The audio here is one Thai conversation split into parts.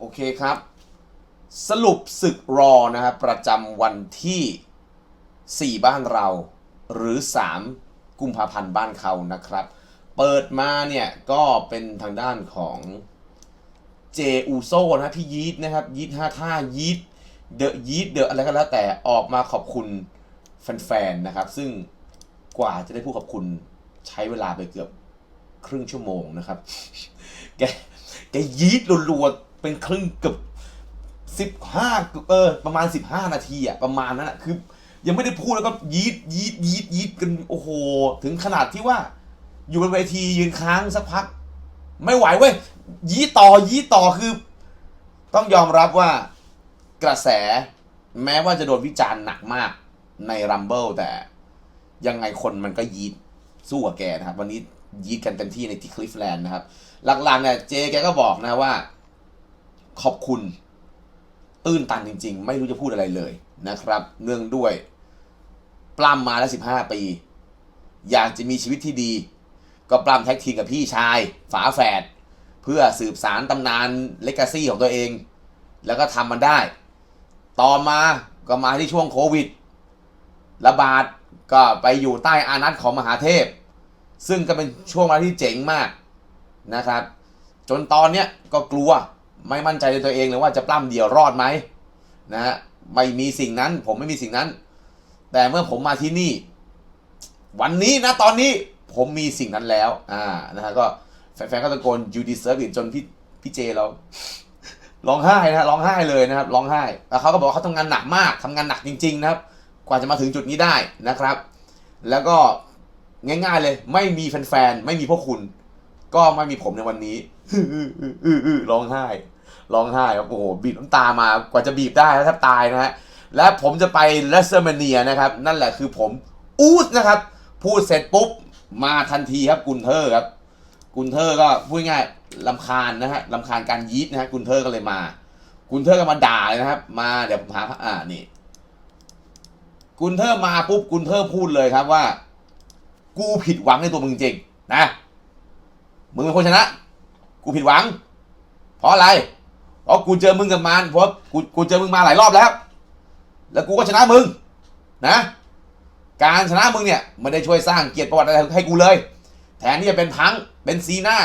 โอเคครับ สรุปศึกรอนะครับประจำวันที่ 4 บ้านเรา หรือ 3 กุมภาพันธ์บ้านเขานะครับ เปิดมาเนี่ย ก็เป็นทางด้านของเจอูโซนะพี่ยีทนะครับยีทห้าท่ายีทเดอะยีทเดอะอะไรก็แล้วแต่ออกมาขอบคุณแฟนๆนะครับ ซึ่งกว่าจะได้พูดขอบคุณใช้เวลาไปเกือบครึ่งชั่วโมงนะครับ แก แกยีดรัวๆ เป็นครึ่งเกือบสิบห้าเออประมาณสิบห้านาทีอะประมาณนั้นอะคือ ยังไม่ได้พูดแล้วก็ยีดยีดยีดยีดกันโอ้โห ถึงขนาดที่ว่า อยู่บนเวทียืนค้างสักพัก ไม่ไหวเว้ยยีดต่อยีดต่อคือ ต้องยอมรับว่ากระแส แม้ว่าจะโดนวิจารณ์หนักมากในรัมเบิลแต่ยังไงคนมันก็ยีดสู้กับแกนะครับ วันนี้ยีดกันเต็มที่ในที่คลิฟแลนด์นะครับ หลักๆเนี่ยเจแกก็บอกนะว่า ขอบคุณ ตื้นตันจริง ๆ ไม่รู้จะพูดอะไรเลยนะครับ เนื่องด้วยปล้ำมาแล้วสิบห้าปี อยากจะมีชีวิตที่ดี ก็ปล้ำแท็กทีมกับพี่ชาย ฝาแฝดเพื่อสืบสารตำนานเลกาซี่ของตัวเอง แล้วก็ทำมันได้ ต่อมาก็มาที่ช่วงโควิด ระบาดก็ไปอยู่ใต้อานัตของมหาเทพ ซึ่งก็เป็นช่วงเวลาที่เจ๋งมากนะครับ จนตอนเนี้ยก็กลัว ไม่มั่นใจในตัวเองเลยว่าจะปล้ำเดี่ยวรอดไหมนะฮะไม่มีสิ่งนั้น ผมไม่มีสิ่งนั้น แต่เมื่อผมมาที่นี่ วันนี้นะตอนนี้ผมมีสิ่งนั้นแล้วอ่านะฮะก็แฟนๆก็ตะโกน you deserve it จนพี่พี่เจเราร้องไห้นะร้องไห้เลยนะครับร้องไห้แล้วเขาก็บอกว่าเขาทำงานหนักมากทำงานหนักจริง ๆ นะครับ กว่าจะมาถึงจุดนี้ได้นะครับ แล้วก็ง่าย ๆเลย ไม่มีแฟนๆไม่มีพวกคุณ ก็ไม่มีผมในวันนี้ร้องไห้ ร้องไห้ครับโอ้โหบีบน้ำตามากว่าจะบีบได้แทบตายนะฮะและผมจะไปเลสเซอร์เมเนียนะครับ นั่นแหละคือผมอูดนะครับ พูดเสร็จปุ๊บ มาทันทีครับกุนเทอร์ครับ กุนเทอร์ก็พูดง่ายลำคาญนะฮะลำคาญการยีดนะฮะกุนเทอร์ก็เลยมา กุนเทอร์ก็มาด่าเลยนะครับ มาเดี๋ยวผมหาอ่านี่ กุนเทอร์มาปุ๊บกุนเทอร์พูดเลยครับว่า กูผิดหวังในตัวมึงจริงนะมึงเป็นคนชนะ กูผิดหวัง เพราะอะไร พราะกูเจอมึงกับมันเพราะกูกูเจอมึงมาหลายรอบแล้ว แล้วกูก็ชนะมึงนะ การชนะมึงเนี่ยไม่ได้ช่วยสร้างเกียรติประวัติอะไรให้กูเลยแทนที่จะเป็นพังเป็นซีหน้า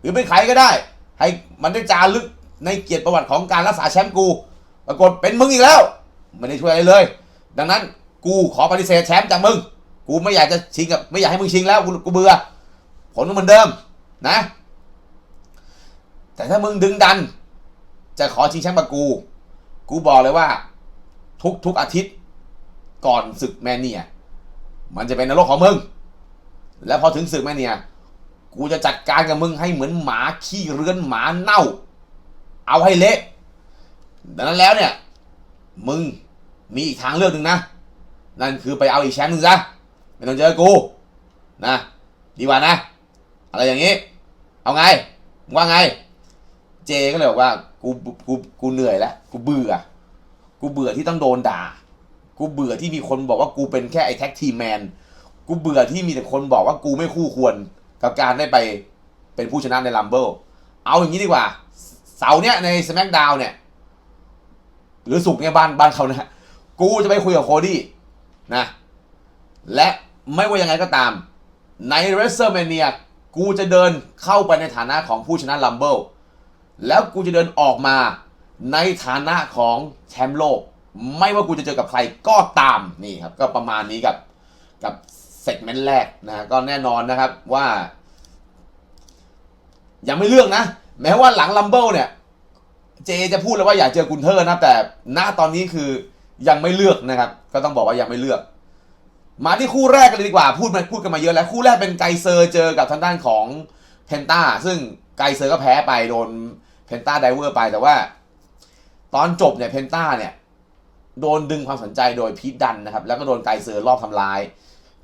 หรือเป็นใครก็ได้ ให้มันได้จารึกในเกียรติประวัติของการรักษาแชมป์กู ปรากฏเป็นมึงอีกแล้วไม่ได้ช่วยอะไรเลย ดังนั้นกูขอปฏิเสธแชมป์จากมึง กูไม่อยากจะชิงกับไม่อยากให้มึงชิงแล้วกูกูเบื่อผลมันเหมือนเดิมนะ แต่ถ้ามึงดึงดัน จะขอชิงแชมป์กับกู กูบอกเลยว่า ทุกทุกอาทิตย์ ก่อนศึกแมนเนีย มันจะเป็นนรกของมึง แล้วพอถึงศึกแมนเนีย กูจะจัดการกับมึงให้เหมือนหมาขี้เรือนหมาเน่า เอาให้เละดังนั้นแล้วเนี่ย มึงมีอีกทางเลือกหนึ่งนะ นั่นคือไปเอาอีกแชมป์หนึ่งซะไม่ต้องเจอกูนะ ดีกว่านะ อะไรอย่างนี้ เอาไงมึงว่าไง เจก็เลยบอกว่ากูกูกูเหนื่อยแล้วกูเบื่อ กูเบื่อที่ต้องโดนด่า กูเบื่อที่มีคนบอกว่ากูเป็นแค่ไอ้แท็กทีแมนกูเบื่อที่มีแต่คนบอกว่ากูไม่คู่ควรกับการได้ไปเป็นผู้ชนะในลัมเบิลเอาอย่างนี้ดีกว่า เสาเนี้ยในส c k กดาวเนี่ย หรือสุกเนี่ยบ้านบ้านเขานะกูจะไปคุยกับโคดี้นะ และไม่ว่ายังไงก็ตาม ในเรสเซอร์เมเนียกูจะเดินเข้าไปในฐานะของผู้ชนะลัมเบิล แล้วกูจะเดินออกมาในฐานะของแชมป์โลก ไม่ว่ากูจะเจอกับใครก็ตามนี่ครับ ก็ประมาณนี้กับกับเซกเมนต์แรกนะก็แน่นอนนะครับว่า ยังไม่เลือกนะ แม้ว่าหลังลัมเบิลเนี่ยเจจะพูดเลยว่าอยากเจอกุนเทอร์นะ แต่ณตอนนี้คือยังไม่เลือกนะครับ ก็ต้องบอกว่ายังไม่เลือก มาที่คู่แรกกันเลยดีกว่าพูดมาพูดกันมาเยอะแล้ว คู่แรกเป็นไกเซอร์เจอกับทางด้านของเพนต้าซึ่งไกเซอร์ก็แพ้ไปโดน เพนต้าไดเวอร์ไปแต่ว่า ตอนจบเนี่ยเพนต้าเนี่ย โดนดึงความสนใจโดยพีทดันนะครับ แล้วก็โดนไกเซอร์รอบทำลาย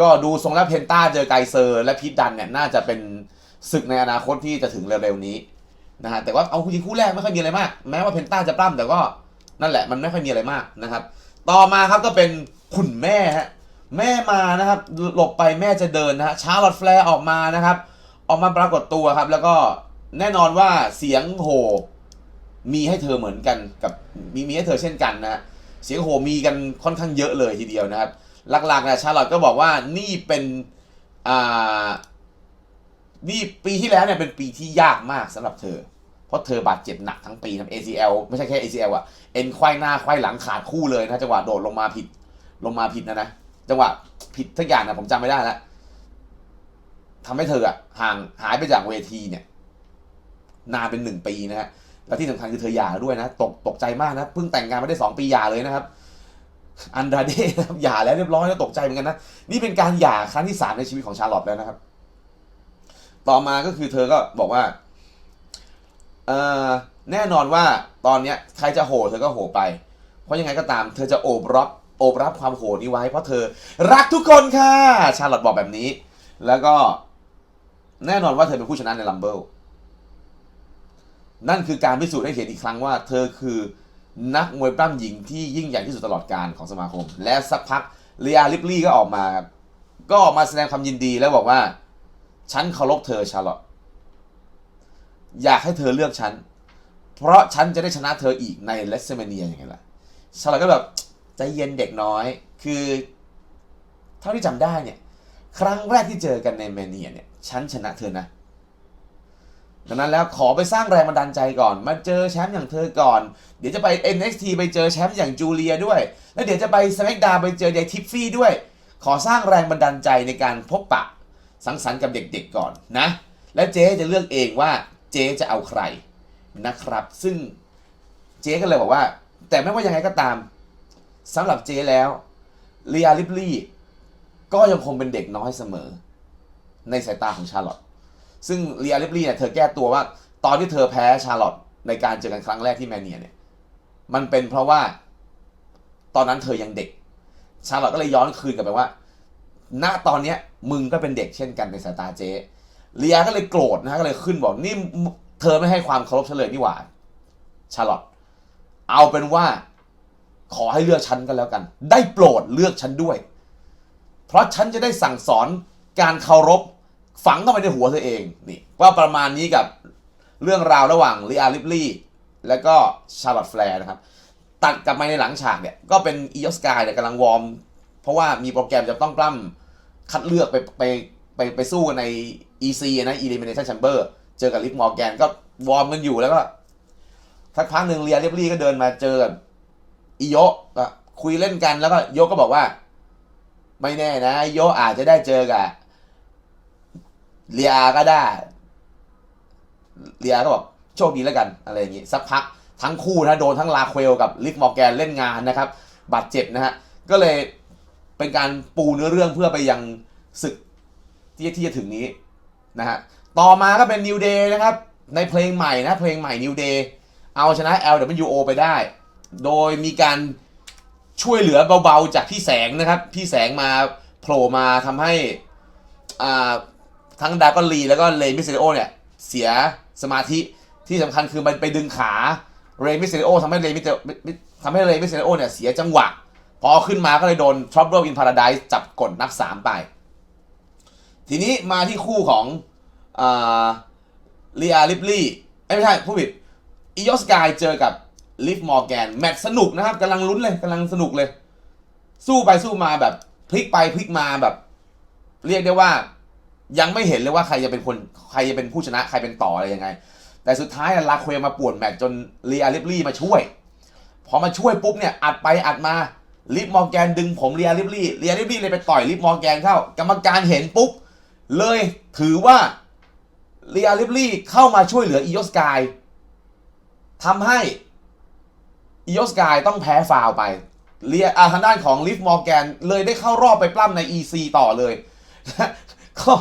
ก็ดูทรงแล้วเพนต้าเจอไกเซอร์และพีทดันเนี่ยน่าจะเป็นศึกในอนาคตที่จะถึงเร็วๆนี้นะฮะแต่ว่าเอาจริงคู่แรกไม่ค่อยมีอะไรมาก แม้ว่าเพนต้าจะปล้ำแต่ก็นั่นแหละมันไม่ค่อยมีอะไรมากนะครับ ต่อมาครับก็เป็นคุณแม่ฮะแม่มานะครับหลบไปแม่จะเดินนะฮะชาร์ลอตแฟร์ออกมานะครับ ออกมาปรากฏตัวครับ แล้วก็ แน่นอนว่าเสียงโหมีให้เธอเหมือนกันกับมีมีให้เธอเช่นกันนะฮะเสียงโหมีกันค่อนข้างเยอะเลยทีเดียวนะครับ หลักๆนะชาร์ลอตก็บอกว่านี่เป็นอ่านี่ปีที่แล้วเนี่ยเป็นปีที่ยากมากสำหรับเธอ เพราะเธอบาดเจ็บหนักทั้งปีทำ ACL ไม่ใช่แค่ ACL อะเอ็นควายหน้าควายหลังขาดคู่เลยนะจังหวะโดดลงมาผิดลงมาผิดนะนะจังหวะผิดทักอย่างนะผมจำไม่ได้แล้วทำให้เธออะห่างหายไปจากเวทีเนี่ย นานเป็นหนึ่งปีนะฮะแล้วที่สำคัญคือเธอหย่าด้วยนะตกตกใจมากนะเพิ่งแต่งงานมาได้สองปีหย่าเลยนะครับ อันดราเดย์นะครับหย่าแล้วเรียบร้อยแล้วตกใจเหมือนกันนะนี่เป็นการหย่าครั้งที่สามในชีวิตของชาร์ลอตแล้วนะครับ ต่อมาก็คือเธอก็บอกว่าเอ่อแน่นอนว่าตอนเนี้ยใครจะโหเธอก็โหไป เพราะยังไงก็ตาม เธอจะโอบรับโอบรับความโหนี้ไว้ เพราะเธอรักทุกคนค่ะ ชาร์ลอตบอกแบบนี้ แล้วก็แน่นอนว่าเธอเป็นผู้ชนะในลัมเบิล นั่นคือการพิสูจน์ให้เห็นอีกครั้งว่า เธอคือนักมวยปล้ำหญิงที่ยิ่งใหญ่ที่สุดตลอดการของสมาคม และสักพักเลียลิปลี่ก็ออกมาครับก็ออกมาแสดงความยินดีแล้วบอกว่า ฉันเคารพเธอชาร์ลอตอยากให้เธอเลือกฉัน เพราะฉันจะได้ชนะเธออีกในเลสเซเมเนียอย่างไงล่ะชาร์ลอตก็แบบใจเย็นเด็กน้อย คือ เท่าที่จำได้เนี่ย ครั้งแรกที่เจอกันในเมเนียเนี่ย ฉันชนะเธอนะ ดังนั้นแล้วขอไปสร้างแรงบันดาลใจก่อน มาเจอแชมป์อย่างเธอก่อน เดี๋ยวจะไป NXT ไปเจอแชมป์อย่างจูเลียด้วย แล้วเดี๋ยวจะไป SmackDown ไปเจอยายทิฟฟี่ด้วย ขอสร้างแรงบันดาลใจในการพบปะ สังสรรค์กับเด็กๆก่อนนะ และเจ๊จะเลือกเองว่าเจ๊จะเอาใครนะครับ ซึ่งเจ๊ก็เลยบอกว่า แต่ไม่ว่ายังไงก็ตามสำหรับเจ๊แล้วเลียลิปลี่ก็ยังคงเป็นเด็กน้อยเสมอ ในสายตาของชาร์ลอต ซึ่งเลียลิปลี่เนี่ยเธอแก้ตัวว่า ตอนที่เธอแพ้ชาร์ลอตในการเจอกันครั้งแรกที่แมนเนียเนี่ยมันเป็นเพราะว่าตอนนั้นเธอยังเด็ก ชาร์ลอตก็เลยย้อนคืนกลับไปว่า ณตอนเนี้ยมึงก็เป็นเด็กเช่นกันในสายตาเจ๊เลียก็เลยโกรธนะฮะก็เลยขึ้นบอกนี่เธอไม่ให้ความเคารพฉันเลยนี่หว่าชาร์ลอตเอาเป็นว่าขอให้เลือกฉันกันแล้วกัน ได้โปรดเลือกฉันด้วย เพราะฉันจะได้สั่งสอนการเคารพ ฝังเข้าไปในหัวเธอเองนี่ว่าประมาณนี้กับเรื่องราวระหว่างลีอาลิปลี่และก็ชาร์ลอตแฟร์นะครับ ตัดกลับมาในหลังฉากเนี่ย ก็เป็นอีออสกายเนี่ยกำลังวอร์ม เพราะว่ามีโปรแกรมจะต้องปล้ำคัดเลือกไปไปไปไปสู้กันใน EC นะ Elimination Chamber เจอกับลิฟมอร์แกนก็วอร์มกันอยู่แล้วก็สักพักหนึ่งเรียเรียบรี่ก็เดินมาเจอกับอีโยก็คุยเล่นกันแล้วก็โยก็บอกว่า ไม่แน่นะโยอาจจะได้เจอกับ เรียก็ได้ เรียก็บอกโชคดีแล้วกันอะไรอย่างงี้สักพักทั้งคู่นะโดนทั้งลาเควลกับลิฟมอร์แกนเล่นงานนะครับบาดเจ็บนะฮะก็เลยเป็นการปูเนื้อเรื่องเพื่อไปยังศึกที่ที่จะถึงนี้นะฮะต่อมาก็เป็น New Day นะครับ ในเพลงใหม่นะเพลงใหม่ New Day เอาชนะ LWO ไปได้ โดยมีการช่วยเหลือเบาๆจากพี่แสงนะครับ พี่แสงมาโผล่มาทำให้อ่า ทั้งดากอลีแล้วก็เลมิเซโอเนี่ย เสียสมาธิที่สำคัญคือมันไปดึงขาเรมิเซโอทำให้เรมิเซทำให้เรมิเซโอเนี่ยเสียจังหวะ พอขึ้นมาก็เลยโดน Trouble in Paradise จับกดนับ3ไป ทีนี้มาที่คู่ของเลียลิปลี่ไม่ใช่ผู้ผิดอียอสกายเจอกับลิฟมอร์แกนแมตช์สนุกนะครับกำลังลุ้นเลยกำลังสนุกเลย สู้ไปสู้มาแบบพลิกไปพลิกมาแบบ เรียกได้ว่า ยังไม่เห็นเลยว่าใครจะเป็นคนใครจะเป็นผู้ชนะใครเป็นต่ออะไรยังไง แต่สุดท้ายลาเควมาป่วนแมตช์จนเลียลิปลี่มาช่วย พอมาช่วยปุ๊บเนี่ยอัดไปอัดมาลิฟมอร์แกนดึงผมเรียลิบลี่เรียลิบลี่เลยไปต่อยลิฟมอร์แกนเข้ากรรมการเห็นปุ๊บเลยถือว่าเรียลิบลี่เข้ามาช่วยเหลืออีโอสกายทำให้อีโอสกายต้องแพ้ฟาวไปเรียอาทางด้านของลิฟมอร์แกนเลยได้เข้ารอบไปปล้ำใน EC ต่อเลยก็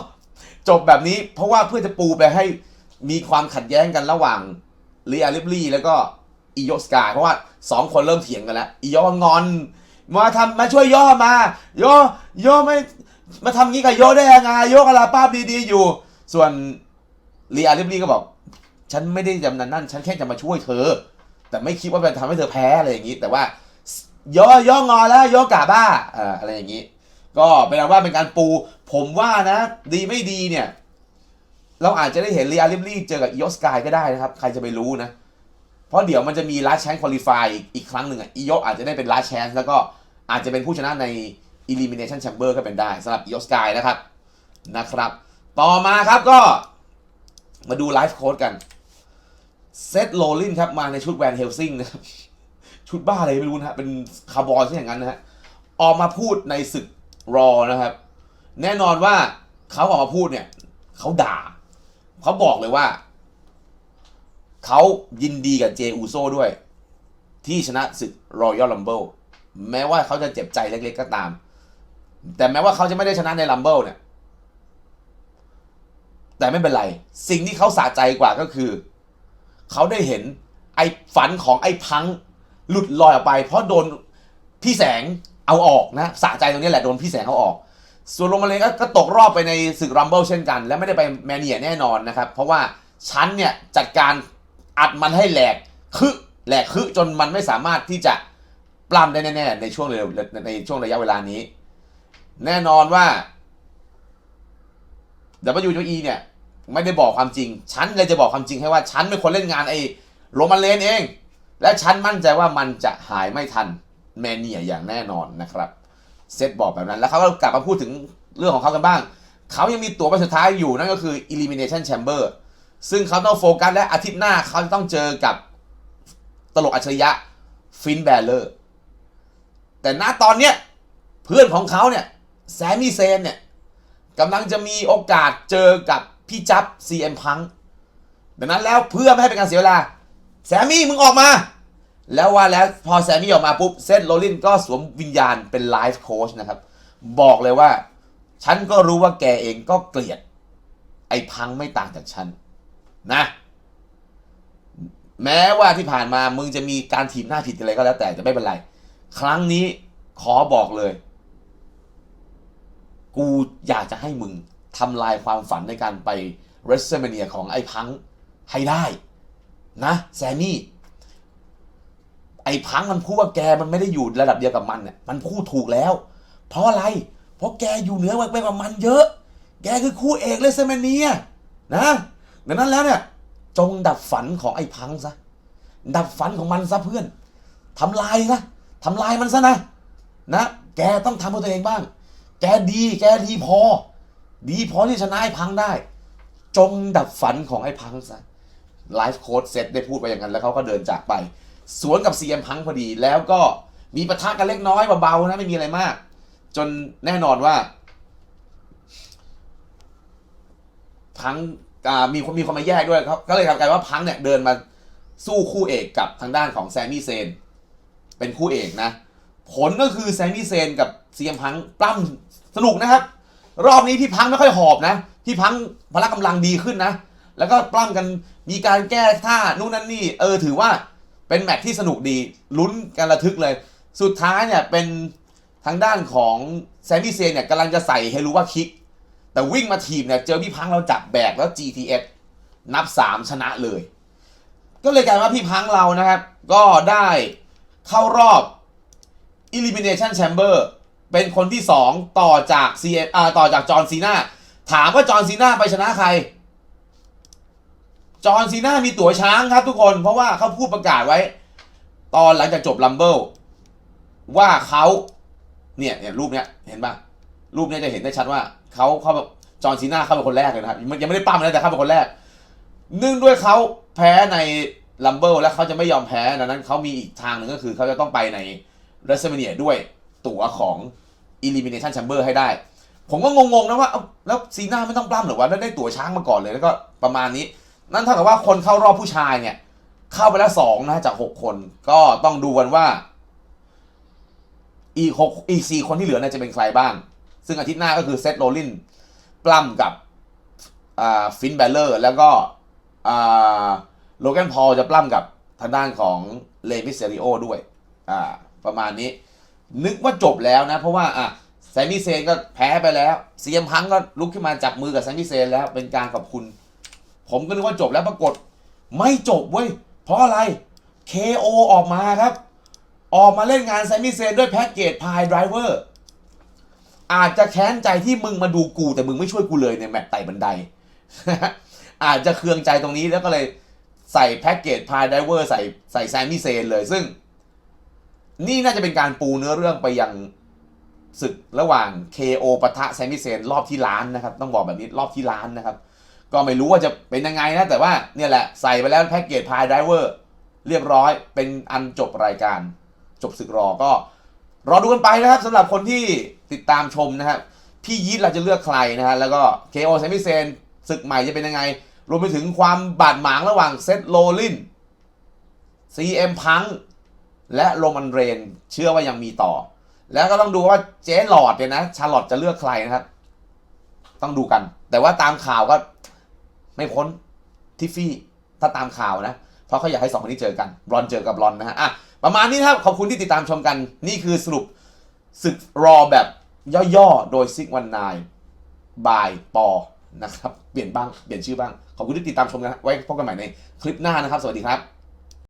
จบแบบนี้เพราะว่าเพื่อจะปูไปให้มีความขัดแย้งกันระหว่างเรียลิบลี่แล้วก็อีโอสกายเพราะว่าสองคนเริ่มเถียงกันแล้วอีโองอน มาทำมาช่วยย่อมาโยโยไม่มาทำงี้กับโยได้ยังไงโยกอะไรป้าดีๆอยู่ ส่วนเรียลิบลี่ก็บอก ฉันไม่ได้จำนั้นนั่น ฉันแค่จะมาช่วยเธอ แต่ไม่คิดว่าจะทำให้เธอแพ้อะไรอย่างนี้ แต่ว่าโยโยงอแล้วโยกาบ้าเอ่ออะไรอย่างนี้ ก็เป็นว่าเป็นการปู ผมว่านะ ดีไม่ดีเนี่ย เราอาจจะได้เห็นเรียลิบลี่เจอกับอีโอสกายก็ได้นะครับ ใครจะไปรู้นะ เพราะเดี๋ยวมันจะมีลาสแชนคุริฟายอีกครั้งหนึ่งอะอีโยอาจจะได้เป็นลาสแชนแล้วก็อาจจะเป็นผู้ชนะใน Elimination Chamber ก็เป็นได้สำหรับอีโยสกายนะครับนะครับ ต่อมาครับก็มาดูไลฟ์โค้ดกันเซตโรลินครับมาในชุดแวนเฮลซิงนะครับชุดบ้าอะไรไม่รู้นะฮะเป็นคาร์บอยซะอย่างนั้นนะฮะออกมาพูดในศึกรอนะครับ แน่นอนว่าเขาออกมาพูดเนี่ยเขาด่าเขาบอกเลยว่าเขายินดีกับเจอูโซด้วย ที่ชนะศึกรอยัลลัมเบิลแม้ว่าเขาจะเจ็บใจเล็กๆก็ตาม แต่แม้ว่าเขาจะไม่ได้ชนะในลัมเบิลเนี่ยแต่ไม่เป็นไร สิ่งที่เขาสะใจกว่าก็คือ เขาได้เห็นไอ้ฝันของไอ้พังหลุดลอยออกไป เพราะโดนพี่แสงเอาออกนะ สะใจตรงนี้แหละโดนพี่แสงเอาออก ส่วนโรมาเลนก็ก็ตกรอบไปในศึกรัมเบิลเช่นกัน และไม่ได้ไปแมเนียแน่นอนนะครับ เพราะว่าฉันเนี่ยจัดการอัดมันให้แหลกคึแหลกคึจนมันไม่สามารถที่จะปล้ำได้แน่ๆในช่วงเร็วในช่วงระยะเวลานี้ แน่นอนว่า WWE เนี่ยไม่ได้บอกความจริง ฉันเลยจะบอกความจริงให้ว่าฉันเป็นคนเล่นงานไอ้โรมันเลนเอง และฉันมั่นใจว่ามันจะหายไม่ทันแมเนียอย่างแน่นอนนะครับ เซตบอกแบบนั้น แล้วเขาก็กลับมาพูดถึงเรื่องของเขากันบ้าง เขายังมีตั๋วใบสุดท้ายอยู่นั่นก็คือ Elimination Chamber ซึ่งเขาต้องโฟกัสและอาทิตย์หน้าเขาจะต้องเจอกับตลกอัจฉริยะฟินแบลเลอร์ แต่ณตอนเนี้ยเพื่อนของเขาเนี่ยแซมมี่เซนเนี่ยกำลังจะมีโอกาสเจอกับพี่จับ CM Punk ดังนั้นแล้วเพื่อไม่ให้เป็นการเสียเวลา แซมมี่มึงออกมา แล้วว่าแล้วพอแซมมี่ออกมาปุ๊บเซนโรลินก็สวมวิญญาณเป็นไลฟ์โค้ชนะครับ บอกเลยว่า ฉันก็รู้ว่าแกเองก็เกลียด ไอ้พังไม่ต่างจากฉัน นะ แม้ว่าที่ผ่านมามึงจะมีการถีบหน้าผิดอะไรก็แล้วแต่จะไม่เป็นไร ครั้งนี้ขอบอกเลย กูอยากจะให้มึงทำลายความฝันในการไปเรสเซอร์เมเนียของไอ้พังให้ได้ นะ แซมมี่ ไอ้พังมันพูดว่าแกมันไม่ได้อยู่ระดับเดียวกับมันเนี่ยมันพูดถูกแล้ว เพราะอะไร เพราะแกอยู่เหนือไปกว่ามันเยอะ แกคือคู่เอกเลสเซเมเนียนะดังนั้นแล้วเนี่ย จงดับฝันของไอ้พังซะ ดับฝันของมันซะเพื่อนทำลายซะทำลายมันซะนะนะ แกต้องทำเพื่อตัวเองบ้าง แกดี แกดีพอ ดีพอที่ชนะไอ้พังได้ จงดับฝันของไอ้พังซะไลฟ์โค้ดเซตได้พูดไปอย่างนั้นแล้วเขาก็เดินจากไป สวนกับ CM พังพอดี แล้วก็มีปะทะกันเล็กน้อยเบาๆนะไม่มีอะไรมาก จนแน่นอนว่าพังมีคนมีคนมาแยกด้วยเขาก็เลยทำกลายว่าพังเนี่ยเดินมาสู้คู่เอกกับทางด้านของแซมมี่เซน เป็นคู่เอกนะ ผลก็คือแซมมี่เซนกับเซียมพังปล้ำสนุกนะครับ รอบนี้พี่พังไม่ค่อยหอบนะ พี่พังพละกำลังดีขึ้นนะ แล้วก็ปล้ำกันมีการแก้ท่านู่นนั่นนี่ เออถือว่า เป็นแมตช์ที่สนุกดีลุ้นกันระทึกเลย สุดท้ายเนี่ยเป็นทางด้านของแซมมี่เซนเนี่ยกำลังจะใส่เฮลูว่าคิก แต่วิ่งมาทีมเนี่ยเจอพี่พังเราจับแบกแล้ว GTS นับ 3 ชนะเลย ก็เลยกลายว่าพี่พังเรานะครับ ก็ได้เข้ารอบ Elimination Chamber เป็นคนที่ 2 ต่อจาก C อ่าต่อจากจอห์นซีนาถามว่าจอห์นซีนาไปชนะใคร จอห์นซีน่ามีตั๋วช้างครับทุกคนเพราะว่าเขาพูดประกาศไว้ ตอนหลังจากจบลัมเบิลว่าเขาเนี่ยเนี่ยรูปเนี้ยเห็นปะรูปเนี้ยจะเห็นได้ชัดว่าเขาเขาแบบจอห์นซีน่าเข้าเป็นคนแรกเลยนะครับมันยังไม่ได้ปั้มเลยแต่เข้าเป็นคนแรก เนื่องด้วยเขาแพ้ในลัมเบิลและเขาจะไม่ยอมแพ้ดังนั้นเขามีอีกทางหนึ่งก็คือเขาจะต้องไปใน r e s l m a n i a ด้วยตั๋วของ Elimination Chamber ให้ได้ ผมก็งงๆนะว่าเอ้าแล้วซีน่าไม่ต้องปล้ำหรือว่าแล้วได้ตั๋วช้างมาก่อนเลยแล้วก็ประมาณนี้ นั่นเท่ากับว่าคนเข้ารอบผู้ชายเนี่ย เข้าไปแล้วสองนะจากหกคน ก็ต้องดูกันว่า อีกหกอีกสี่คนที่เหลือเนี่ยจะเป็นใครบ้าง ซึ่งอาทิตย์หน้าก็คือเซตโรลินปล้ำกับฟินแบลเลอร์ แล้วก็โลแกนพอลจะปล้ำกับทางด้านของเลมิเซริโอด้วย อ่า ประมาณนี้ นึกว่าจบแล้วนะ เพราะว่า อะแซมมี่เซนก็แพ้ไปแล้วเซียมพังก็ลุกขึ้นมาจับมือกับแซมมี่เซนแล้วเป็นการขอบคุณ ผมก็นึกว่าจบแล้วปรากฏ ไม่จบเว้ย เพราะอะไร KO ออกมาครับ ออกมาเล่นงานแซมมี่เซนด้วยแพ็กเกจพายไดรเวอร์อาจจะแค้นใจที่มึงมาดูกูแต่มึงไม่ช่วยกูเลยในแมตช์ไต่บันได อาจจะเคืองใจตรงนี้แล้วก็เลยใส่แพ็กเกจพายไดเวอร์ใส่ใส่แซมมี่เซนเลยซึ่ง นี่น่าจะเป็นการปูเนื้อเรื่องไปยังศึกระหว่าง KO ปะทะแซมมี่เซนรอบที่ล้านนะครับ ต้องบอกแบบนี้รอบที่ล้านนะครับ ก็ไม่รู้ว่าจะเป็นยังไงนะ แต่ว่าเนี่ยแหละใส่ไปแล้วแพ็กเกจพายไดเวอร์เรียบร้อยเป็นอันจบรายการ จบศึกรอก็ รอดูกันไปนะครับสำหรับคนที่ติดตามชมนะครับ พี่ยีทเราจะเลือกใครนะฮะแล้วก็ KO แซมมี่เซนศึกใหม่จะเป็นยังไง รวมไปถึงความบาดหมางระหว่างเซตโรลิน CM พังและโรมันเรนเชื่อว่ายังมีต่อ แล้วก็ต้องดูว่าเจ๊หลอดเนี่ยนะชาร์ลอตจะเลือกใครนะครับ ต้องดูกัน แต่ว่าตามข่าวก็ ไม่พ้นทิฟฟี่ถ้าตามข่าวนะ เพราะเขาอยากให้สองคนนี้เจอกันบรอนเจอกับบรอนนะฮะอะประมาณนี้นะครับขอบคุณที่ติดตามชมกัน นี่คือสรุปศึกรอแบบย่อๆ โดยซิกวันนายบายปอนะครับ เปลี่ยนบ้าง เปลี่ยนชื่อบ้าง ขอบคุณที่ติดตามชมนะไว้พบกันใหม่ในคลิปหน้านะครับ สวัสดีครับ